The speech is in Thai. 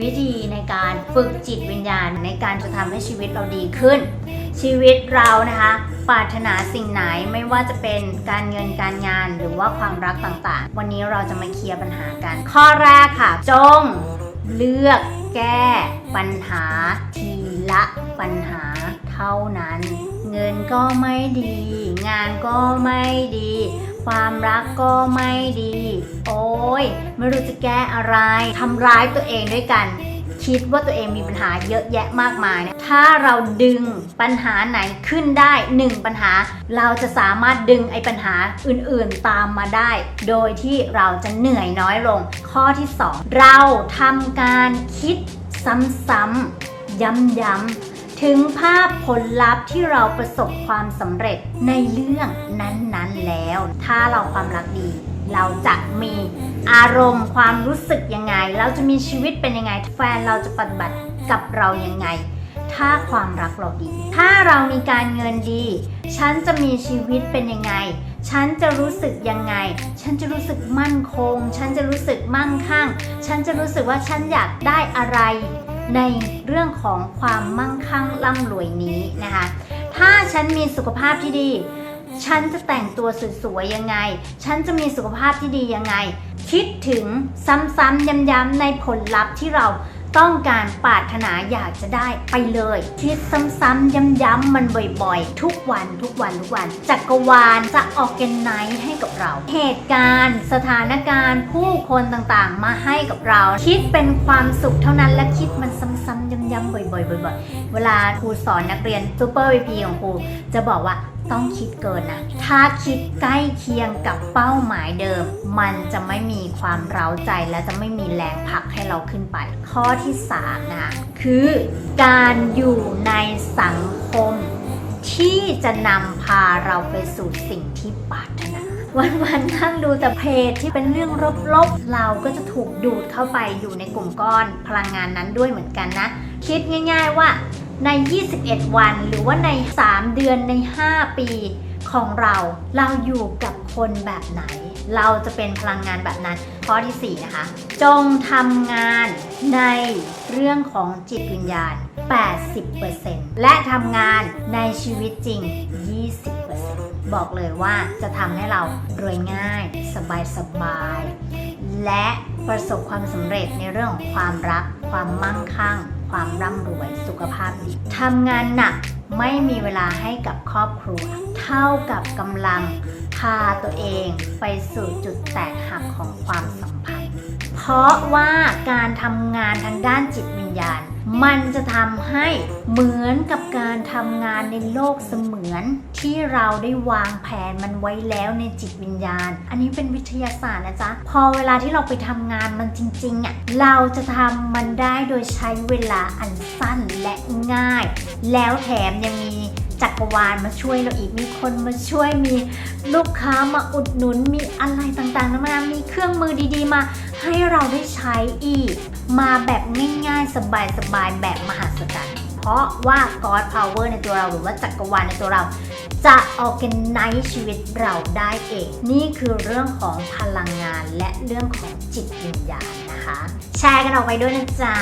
วิธีในการฝึกจิตวิญญาณในการจะทำให้ชีวิตเราดีขึ้น ชีวิตเรานะคะปรารถนาสิ่งไหนไม่ว่าจะเป็นการเงินการงานหรือว่าความรักต่างๆ วันนี้เราจะมาเคลียร์ปัญหากัน ข้อแรกค่ะ จงเลือกแก้ปัญหาทีละปัญหาเท่านั้น เงินก็ไม่ดี งานก็ไม่ดี ความรักก็ไม่ดี โอ้ยไม่รู้จะแก้อะไรทำร้ายตัวเองด้วยกัน คิดว่าตัวเองมีปัญหาเยอะแยะมากมายนี่ยถ้าเราดึงปัญหาไหนขึ้นได้หนึ่งปัญหา เราจะสามารถดึงไอ้ปัญหาอื่นๆตามมาได้ โดยที่เราจะเหนื่อยน้อยลง ข้อที่ 2 เราทำการคิดซ้ำๆย้ำๆ ถึงภาพผลลัพธ์ที่เราประสบความสำเร็จในเรื่องนั้นๆแล้ว ถ้าเราความรักดี เราจะมีอารมณ์ความรู้สึกยังไง เราจะมีชีวิตเป็นยังไง แฟนเราจะปฏิบัติกับเรายังไง ถ้าความรักเราดี ถ้าเรามีการเงินดี ฉันจะมีชีวิตเป็นยังไง ฉันจะรู้สึกยังไง ฉันจะรู้สึกมั่นคง ฉันจะรู้สึกมั่งคั่ง ฉันจะรู้สึกว่าฉันอยากได้อะไร ในเรื่องของความมั่งคั่งร่ำรวยนี้นะคะ ถ้าฉันมีสุขภาพที่ดี ฉันจะแต่งตัวสวยๆยังไง ฉันจะมีสุขภาพที่ดียังไง คิดถึงซ้ำๆย้ำๆในผลลัพธ์ที่เรา ต้องการปรารถนาอยากจะได้ไปเลย คิดซ้ำๆย้ำๆมันบ่อยๆ ทุกวันทุกวันทุกวัน จักรวาลจะออกแกนไนให้กับเรา เหตุการณ์ สถานการณ์ผู้คนต่างๆ มาให้กับเรา คิดเป็นความสุขเท่านั้นและคิดมันซ้ำๆย้ำๆบ่อยๆบ่อยๆเวลาครูสอนนักเรียนซูเปอร์วีพีของครูจะบอกว่า ต้องคิดเกินนะ ถ้าคิดใกล้เคียงกับเป้าหมายเดิม มันจะไม่มีความเร้าใจและจะไม่มีแรงผลักให้เราขึ้นไป ข้อที่3นะคะคือการอยู่ในสังคม ที่จะนำพาเราไปสู่สิ่งที่ปรารถนาวันๆนั่งดูแต่เพจที่เป็นเรื่องลบๆ เราก็จะถูกดูดเข้าไปอยู่ในกลุ่มก้อนพลังงานนั้นด้วยเหมือนกันนะ คิดง่าย ๆว่า ใน 21 วัน หรือว่าใน 3 เดือนใน 5 ปีของเรา เราอยู่กับคนแบบไหน เราจะเป็นพลังงานแบบนั้น ข้อที่ 4 นะคะ จงทำงานในเรื่องของจิตวิญญาณ 80%และทำงานในชีวิตจริง 20%บอกเลยว่าจะทำให้เรารวยง่าย สบายสบาย และประสบความสำเร็จในเรื่องของความรัก ความมั่งคั่ง ความร่ำรวยสุขภาพดีทำงานหนักไม่มีเวลาให้กับครอบครัว เท่ากับกำลังพาตัวเองไปสู่จุดแตกหักของความสัมพันธ์ เพราะว่าการทำงานทางด้านจิตวิญญาณ มันจะทำให้เหมือนกับการทำงานในโลกเสมือน ที่เราได้วางแผนมันไว้แล้วในจิตวิญญาณ อันนี้เป็นวิทยาศาสตร์นะจ๊ะ พอเวลาที่เราไปทำงานมันจริงๆอะเราจะทำมันได้โดยใช้เวลาอันสั้นและง่าย แล้วแถมยังมี จักรวาลมาช่วยเราอีกมีคนมาช่วยมีลูกค้ามาอุดหนุนมีอะไรต่างๆนานามีเครื่องมือดีๆ มาให้เราได้ใช้อีก มาแบบง่ายๆ สบายๆ แบบมหัศจรรย์เพราะว่า God Power ในตัวเราหรือว่าจักรวาลในตัวเราจะออก a นไนชีวิตเราได้เอง นี่คือเรื่องของพลังงานและเรื่องของจิตวิญญาณนะคะ แชร์กันออกไปด้วยนะจ๊ะ